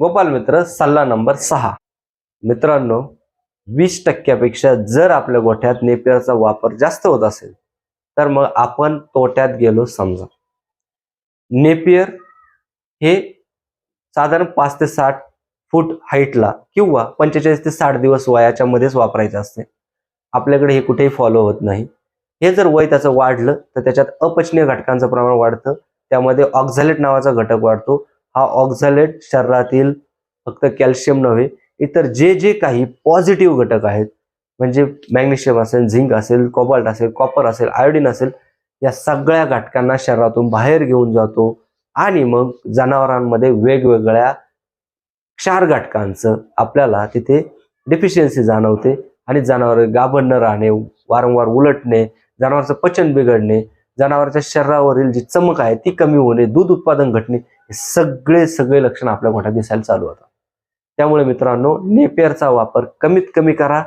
गोपाल मित्र सल्ला नंबर सहा. मित्रांनो वीस टक्क्यापेक्षा जर आपल्या गोठ्यात नेपियरचा वापर जास्त होत असेल तर मग आपण तोट्यात गेलो समजा. नेपियर हे साधारण पाच ते साठ फूट हाईटला किंवा पंचेचाळीस ते साठ दिवस वयाच्या मध्येच वापरायचे असते. आपल्याकडे हे कुठेही फॉलो होत नाही. हे जर वय त्याचं वाढलं तर त्याच्यात अपचनीय घटकांचं प्रमाण वाढतं. त्यामध्ये ऑक्झॅलेट नावाचा घटक वाढतो. हा ऑक्झॅलेट शरीरातील फक्त कॅल्शियम नव्हे इतर जे जे काही पॉझिटिव्ह घटक आहेत म्हणजे मॅग्नेशियम असेल झिंक असेल कोबाल्ट असेल कॉपर असेल आयोडीन असेल या सगळ्या घटकांना शरीरातून बाहेर घेऊन जातो आणि मग जनावरांमध्ये वेगवेगळ्या क्षार घटकांचं आपल्याला तिथे डिफिशियन्सी जाणवते आणि जनावर गाभण न राहणे वारंवार उलटणे जनावरचं पचन बिघडणे जनावरांच्या शरीरावरील जी चमक आहे ती कमी होणे दूध उत्पादन घटणे हे सगळे सगळे लक्षण आपल्या गोठ्यात दिसायला चालू होतात. त्यामुळे मित्रांनो नेपियरचा वापर कमीत कमी करा.